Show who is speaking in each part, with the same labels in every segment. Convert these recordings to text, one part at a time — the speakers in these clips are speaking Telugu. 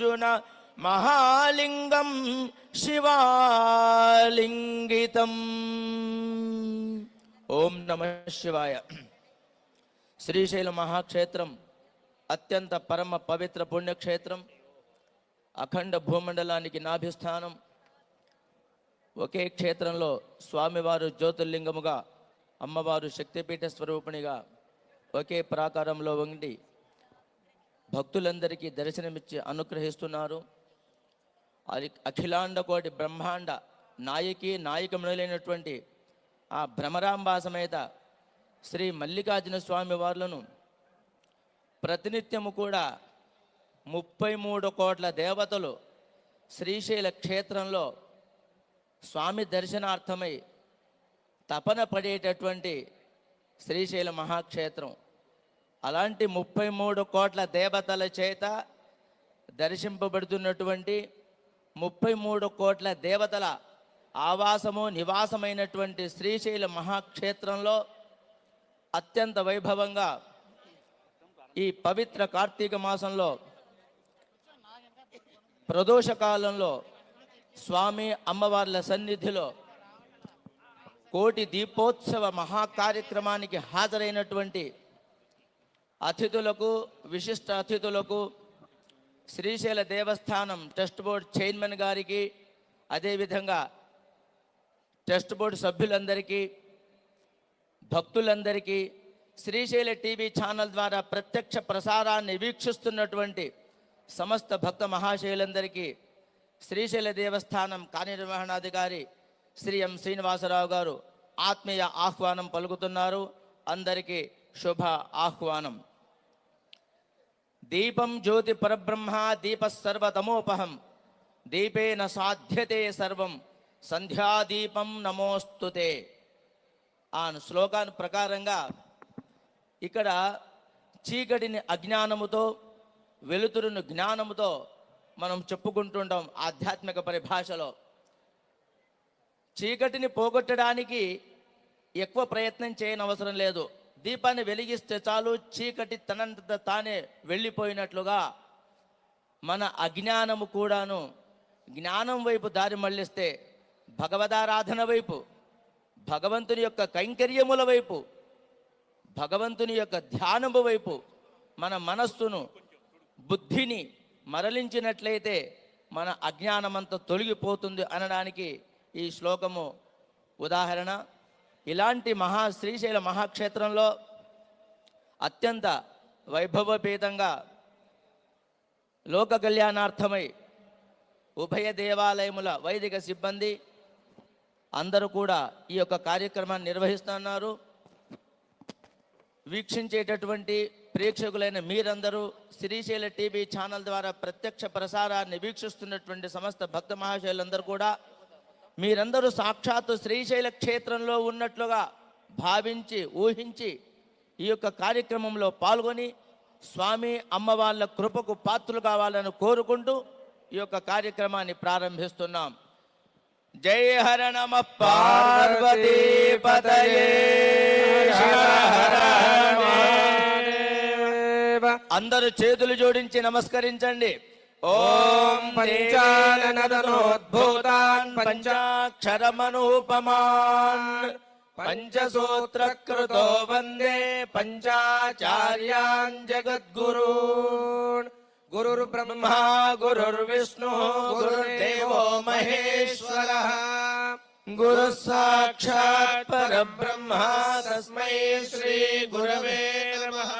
Speaker 1: అర్జున మహాలింగం శివాలింగితం. ఓం నమ శివాయ. శ్రీశైల మహాక్షేత్రం అత్యంత పరమ పవిత్ర పుణ్యక్షేత్రం. అఖండ భూమండలానికి నాభిస్థానం. ఒకే క్షేత్రంలో స్వామివారు జ్యోతిర్లింగముగా అమ్మవారు శక్తిపీఠ స్వరూపిణిగా ఒకే ప్రాకారంలో ఉండి భక్తులందరికీ దర్శనమిచ్చి అనుగ్రహిస్తున్నారు. అఖిలాండ కోటి బ్రహ్మాండ నాయకి నాయకములైనటువంటి ఆ భ్రమరాంబా సమేత శ్రీ మల్లికార్జున స్వామి వారులను ప్రతినిత్యము కూడా ముప్పై మూడు కోట్ల దేవతలు శ్రీశైల క్షేత్రంలో స్వామి దర్శనార్థమై తపన పడేటటువంటి శ్రీశైల మహాక్షేత్రం. అలాంటి ముప్పై మూడు కోట్ల దేవతల చేత దర్శింపబడుతున్నటువంటి ముప్పై మూడు కోట్ల దేవతల ఆవాసము నివాసమైనటువంటి శ్రీశైల మహాక్షేత్రంలో అత్యంత వైభవంగా ఈ పవిత్ర కార్తీక మాసంలో ప్రదోష కాలంలో స్వామి అమ్మవార్ల సన్నిధిలో కోటి దీపోత్సవ మహా కార్యక్రమానికి హాజరైనటువంటి అతిథులకు విశిష్ట అతిథులకు శ్రీశైల దేవస్థానం ట్రస్ట్ బోర్డ్ చైర్మన్ గారికి అదేవిధంగా ట్రస్ట్ బోర్డు సభ్యులందరికీ భక్తులందరికీ శ్రీశైల టీవీ ఛానల్ ద్వారా ప్రత్యక్ష ప్రసారాన్ని వీక్షిస్తున్నటువంటి సమస్త భక్త మహాశయులందరికీ శ్రీశైల దేవస్థానం కార్యనిర్వహణాధికారి శ్రీ ఎం శ్రీనివాసరావు గారు ఆత్మీయ ఆహ్వానం పలుకుతున్నారు. అందరికీ శుభ ఆహ్వానం. దీపం జ్యోతి పరబ్రహ్మ దీప సర్వతమోపహం. దీపేన సాధ్యతే సర్వం. సంధ్యాదీపం నమోస్తుతే ఆ శ్లోకాన్ని ప్రకారంగా ఇక్కడ చీకటిని అజ్ఞానముతో వెలుతురును జ్ఞానముతో మనం చెప్పుకుంటుంటాం ఆధ్యాత్మిక పరిభాషలో. చీకటిని పోగొట్టడానికి ఎక్కువ ప్రయత్నం చేయనవసరం లేదు. దీపాన్ని వెలిగిస్తే చాలు చీకటి తనంత తానే వెళ్ళిపోయినట్లుగా మన అజ్ఞానము కూడాను జ్ఞానం వైపు దారి మళ్ళిస్తే భగవదారాధన వైపు భగవంతుని యొక్క కైంకర్యముల వైపు భగవంతుని యొక్క ధ్యానము వైపు మన మనస్సును బుద్ధిని మరలించినట్లయితే మన అజ్ఞానమంతా తొలగిపోతుంది అనడానికి ఈ శ్లోకము ఉదాహరణ. ఇలాంటి మహా శ్రీశైల మహాక్షేత్రంలో అత్యంత వైభవపేతంగా లోక కళ్యాణార్థమై ఉభయ దేవాలయముల వైదిక సిబ్బంది అందరూ కూడా ఈ యొక్క కార్యక్రమాన్ని నిర్వహిస్తున్నారు. వీక్షించేటటువంటి ప్రేక్షకులైన మీరందరూ శ్రీశైల టీవీ ఛానల్ ద్వారా ప్రత్యక్ష ప్రసారాన్ని వీక్షిస్తున్నటువంటి సమస్త భక్త మహాశయులందరూ కూడా మీరందరూ సాక్షాత్తు శ్రీశైల క్షేత్రంలో ఉన్నట్లుగా భావించి ఊహించి ఈ యొక్క కార్యక్రమంలో పాల్గొని స్వామి అమ్మవార్ల కృపకు పాత్రలు కావాలని కోరుకుంటూ ఈ యొక్క కార్యక్రమాన్ని ప్రారంభిస్తున్నాం. జై హర నమ పార్వతీ పతయే. అందరూ చేతులు జోడించి నమస్కరించండి. ॐ
Speaker 2: पञ्चाननदनोद्भूतान्
Speaker 1: पञ्चाक्षरमनुपमान् पञ्चसूत्रकृतो वन्दे पञ्चाचार्यान् जगद्गुरून्
Speaker 2: गुरुर्ब्रह्मा
Speaker 1: गुरुर्विष्णुः गुरुर्देवो महेश्वरः। गुरु साक्षात् पर तस्मै श्रीगुरवे नमः।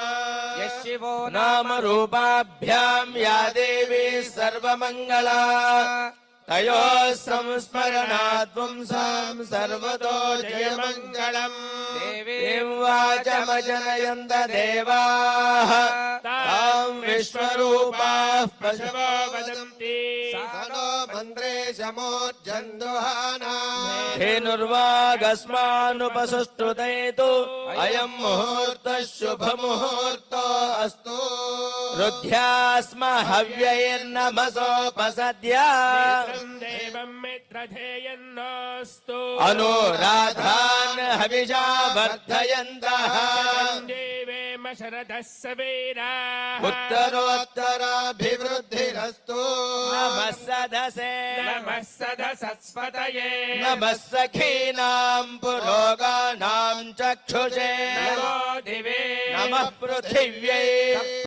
Speaker 1: గురవే నమః
Speaker 2: యశివో
Speaker 1: నామ రూపాభ్యాం యా దేవి సర్వమంగళా తయో సంస్మరణాత్ పుంసాం సర్వతో జయమంగళం దేవీం వాచమజనయంత దేవాః తాం విశ్వరూపాః పశవో వదంతి
Speaker 2: సానో మంత్రే శమోర్జందుహానా
Speaker 1: ధేనుర్వాగస్మానుపసుష్టుతేతు అయం ముహూర్త శుభముహూర్తో అస్తు రుధ్యాస్మ హవ్యైర్నమసోపసద్య
Speaker 3: ధర్మ
Speaker 1: శరదః సవేరా ఉత్తరోత్తరాభివృద్ధిరస్తు నమః
Speaker 3: సదసే నమః
Speaker 1: సద పృథివ్యై.